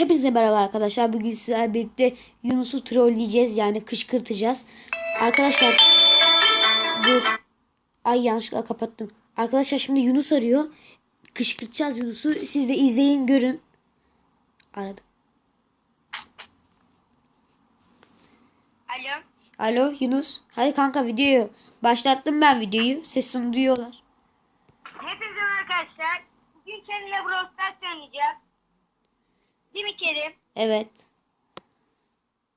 Hepinize merhaba arkadaşlar. Bugün sizlerle birlikte Yunus'u trolleyeceğiz. Yani kışkırtacağız. Arkadaşlar dur. Ay yanlışlıkla kapattım. Arkadaşlar şimdi Yunus arıyor. Kışkırtacağız Yunus'u. Siz de izleyin görün. Aradım. Alo. Alo Yunus. Hadi kanka videoyu. Başlattım ben videoyu. Sesini duyuyorlar. Hepinize arkadaşlar. Bugün Kerim'le Brawl Stars oynayacağız. Kerim? Evet.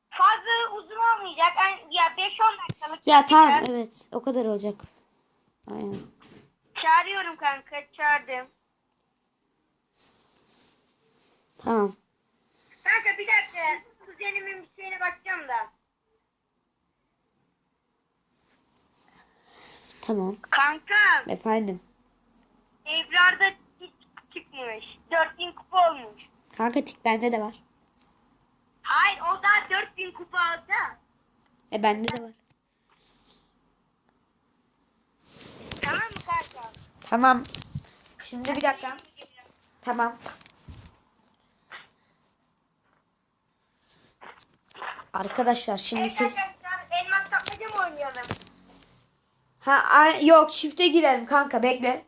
Fazla uzun olmayacak. Ay- Ya 5-10 dakikalık. Ya tamam yapacağız. evet. O kadar olacak. Aynen. Çağırıyorum kanka. Çağırdım. Tamam. Kanka bir dakika. Kuzenimin bir şeyine bakacağım da. Tamam. Kanka. Efendim. Ebrar'da hiç çıkmış. 4000 kupa olmuş. Kanka tik bende de var. Hayır o da 4000 kupa aldı. E bende de var. Tamam mı kanka? Tamam. Şimdi bir dakika. Tamam. Arkadaşlar şimdi Evet siz... elmas tapmaca mı oynayalım? Ha ay- yok çifte girelim kanka bekle.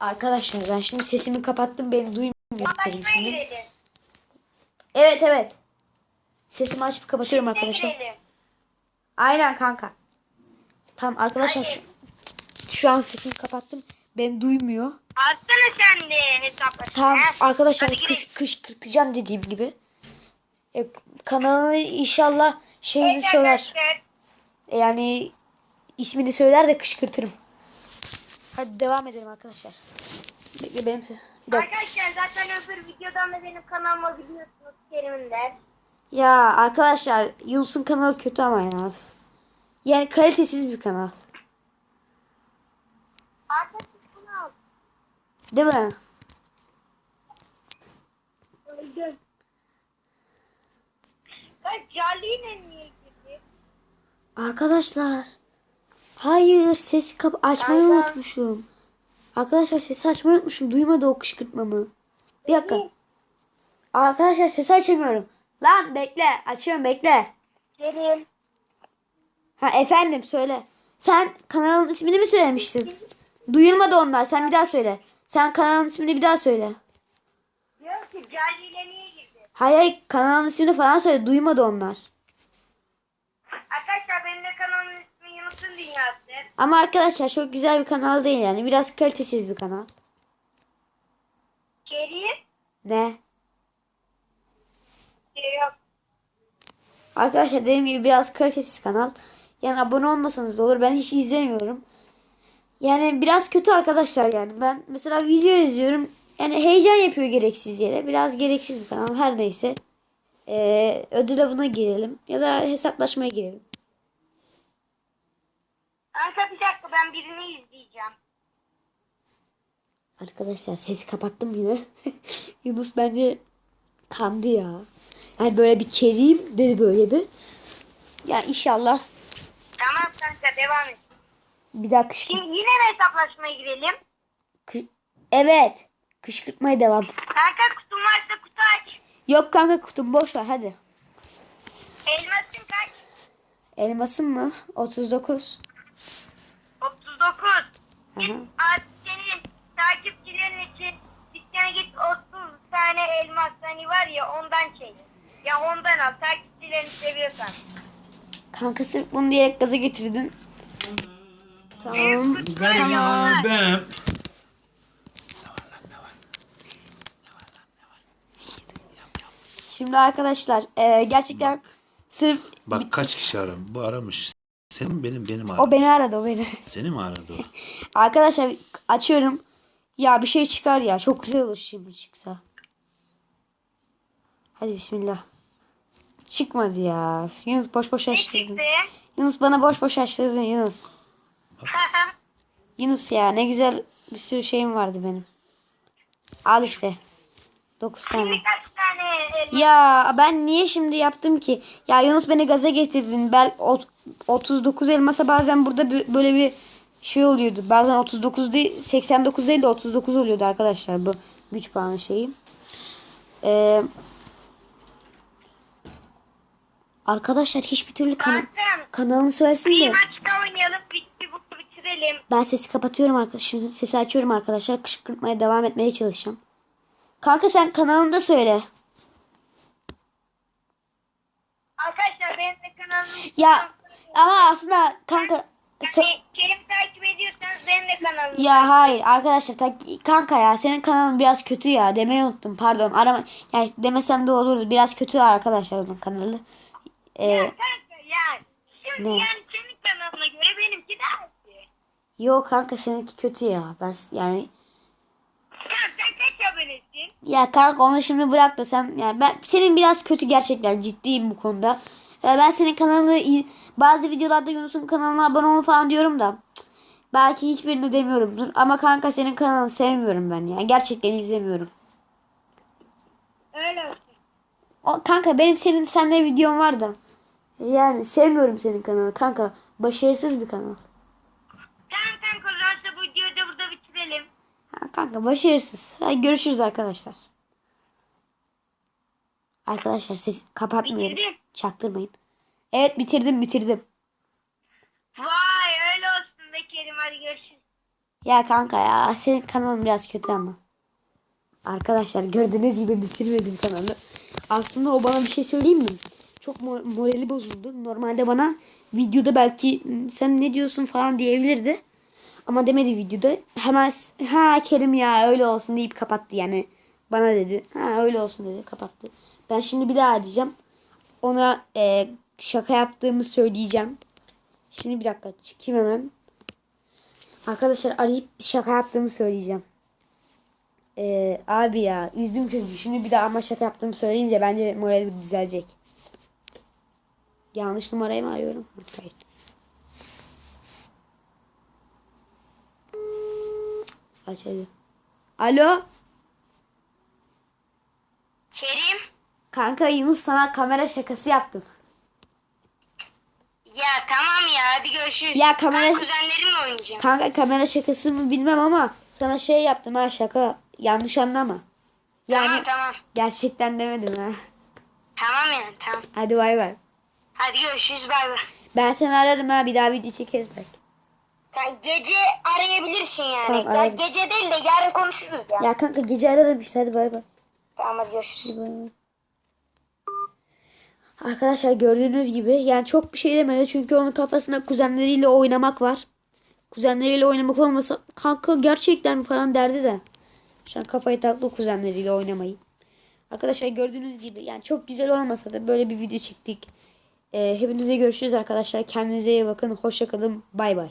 Arkadaşlar ben şimdi sesimi kapattım beni duymuyor Anlaşmaya şimdi. Evet evet. Sesimi açıp kapatıyorum arkadaşlar. Aynen kanka. Tamam arkadaşlar şu, şu an sesimi kapattım. Ben duymuyor. Atsana sen de hesaplaşma. Tamam arkadaşlar Hadi kış kış kırpacağım dediğim gibi. E, kanalı inşallah şeyini Evet söyler. arkadaşlar, Yani ismini söyler de kışkırtırım. Hadi devam edelim arkadaşlar. Bekle benim dakika. Arkadaşlar zaten öbür videodan da benim kanalıma biliyorsunuz Kerim'in de. Ya arkadaşlar Yunus'un kanalı kötü ama ya. Yani kalitesiz bir kanal. Artık bunu al. Değil mi? Öldüm. Kaç Jolly'yle niye girdi? Arkadaşlar. Hayır sesi kap açmayı Aynen. unutmuşum. Arkadaşlar sesi açmayı unutmuşum. Duymadı o kışkırtmamı. Bir dakika. Arkadaşlar sesi açamıyorum. Lan bekle. Açıyorum bekle. Kerim. Ha efendim söyle. Sen kanalın ismini mi söylemiştin? Duyulmadı onlar. Sen bir daha söyle. Sen kanalın ismini bir daha söyle. Diyor ki niye girdi? Hayır hayır kanalın ismini falan söyle. Duymadı onlar. Arkadaşlar benim de kanalımın ismi Yunus'un Dünyası. Ama arkadaşlar çok güzel bir kanal değil yani. Biraz kalitesiz bir kanal. Kerim. Ne? Kerim. Arkadaşlar dediğim gibi biraz kalitesiz kanal. Yani abone olmasanız da olur. Ben hiç izlemiyorum. Yani biraz kötü arkadaşlar yani. Ben mesela video izliyorum. Yani heyecan yapıyor gereksiz yere. Biraz gereksiz bir kanal. Her neyse. Ee, ödül avına girelim. Ya da hesaplaşmaya girelim. Kanka bir dakika ben birini izleyeceğim. Arkadaşlar sesi kapattım yine. Yunus bence kandı ya. Yani böyle bir kerim dedi böyle bir. Ya inşallah Tamam kanka devam et. bir daha kışkırt. Şimdi yine mi hesaplaşmaya girelim? Kı- evet. Kışkırtmaya devam. Kanka kutum varsa kutu aç. Yok kanka kutum boş ver hadi. Elmasın kaç? Elmasın mı? 39. 39. Artık senin takipçilerin için dükkana git 30 tane elmas hani var ya ondan çek. Ya ondan al takipçilerini seviyorsan. Kanka sırf bunu diyerek gaza getirdin. Tamam. Kanadım. Şimdi arkadaşlar e, gerçekten sırf Bak kaç kişi aramış. Bu aramış. Senin benim benim aramış. o beni aradı o beni. Seni mi aradı o? Arkadaşlar açıyorum. Ya bir şey çıkar ya. Çok güzel olur şimdi çıksa. Hadi bismillah. Çıkmadı ya. Yunus boş boş açtırdın. Yunus bana boş boş açtırdın Yunus. Yunus ya ne güzel bir sürü şeyim vardı benim. Al işte. 9 tane. Şimdi kaç tane elmas? Ya ben niye şimdi yaptım ki? Ya Yunus beni gaza getirdin. Bel ot- 39 elmasa bazen burada bö- böyle bir şey oluyordu. Bazen 39 değil 89 değil de 39 oluyordu arkadaşlar bu güç puanı şeyi. Ee, Arkadaşlar hiçbir türlü kana kanalını söylesin de. Ben sesi kapatıyorum arkadaşlar. Sesi açıyorum arkadaşlar. Kışkırtmaya devam etmeye çalışacağım. Kanka sen kanalında söyle. Arkadaşlar benim de kanalım. Ya ama aslında kanka Yani Kerim takip ediyorsanız benim de kanalım. ya hayır arkadaşlar tak- kanka ya senin kanalın biraz kötü ya demeyi unuttum pardon arama yani demesem de olurdu biraz kötü arkadaşlar onun kanalı. Ee, Kanka ya. Şimdi Ne? yani senin kanalına göre benimki daha iyi. yok kanka seninki kötü ya ben yani Kanka sen kaç abonesin? ya kanka onu şimdi bırak da sen yani ben senin biraz kötü gerçekten ciddiyim bu konuda. Ee, ben senin kanalını bazı videolarda Yunus'un kanalına abone ol falan diyorum da cık, belki hiçbirini demiyorumdur ama kanka senin kanalını sevmiyorum ben ya gerçekten izlemiyorum. Öyle. O, kanka benim senin sende videom var da. Yani sevmiyorum senin kanalı kanka. Başarısız bir kanal. Tamam kanka da bu videoyu da burada bitirelim. Ha, kanka başarısız. Hadi görüşürüz arkadaşlar. Arkadaşlar ses kapatmıyorum. Bitirdin. Çaktırmayın. Evet bitirdim bitirdim. Vay öyle olsun be Kerim hadi görüşürüz. Ya kanka ya senin kanalın biraz kötü ama. Arkadaşlar gördüğünüz gibi bitirmedim kanalı. Aslında o bana bir şey söyleyeyim mi? Çok mo- morali bozuldu. Normalde bana videoda belki "Hmm, sen ne diyorsun falan diyebilirdi. Ama demedi videoda. Hemen ha Kerim ya öyle olsun deyip kapattı yani. Bana dedi. Ha öyle olsun dedi kapattı. Ben şimdi bir daha arayacağım. Ona e, şaka yaptığımı söyleyeceğim. Şimdi bir dakika çıkayım hemen. Arkadaşlar arayıp şaka yaptığımı söyleyeceğim. Ee, abi ya üzdüm çocuğu. Şimdi bir daha ama şaka yaptığımı söyleyince bence morali düzelecek. Yanlış numarayı mı arıyorum? Ha, Hayır. Aç. Alo. Kerim Kanka Yunus sana kamera şakası yaptım. ya tamam ya hadi görüşürüz. Ya kamera- Ben kuzenlerimle oynayacağım. Kanka kamera şakası mı bilmem ama sana şey yaptım ha şaka. Yanlış anlama. Yani Tamam tamam. gerçekten demedim ha. Tamam yani tamam. Hadi bay bay. Hadi görüşürüz bay bay. Ben seni ararım ha bir daha video çekeriz belki. Sen gece arayabilirsin yani. Tamam, ya ararım. gece değil de yarın konuşuruz ya. Ya kanka gece ararım işte hadi bay bay. Tamam hadi görüşürüz. Hadi bay bay. Arkadaşlar gördüğünüz gibi yani çok bir şey demedi çünkü onun kafasında kuzenleriyle oynamak var. Kuzenleriyle oynamak olmasa kanka gerçekten falan derdi de. Şu an kafayı taktı kuzenleriyle oynamayı. Arkadaşlar gördüğünüz gibi yani çok güzel olmasa da böyle bir video çektik. Ee, hepinize görüşürüz arkadaşlar. Kendinize iyi bakın. Hoşçakalın. Bay bay.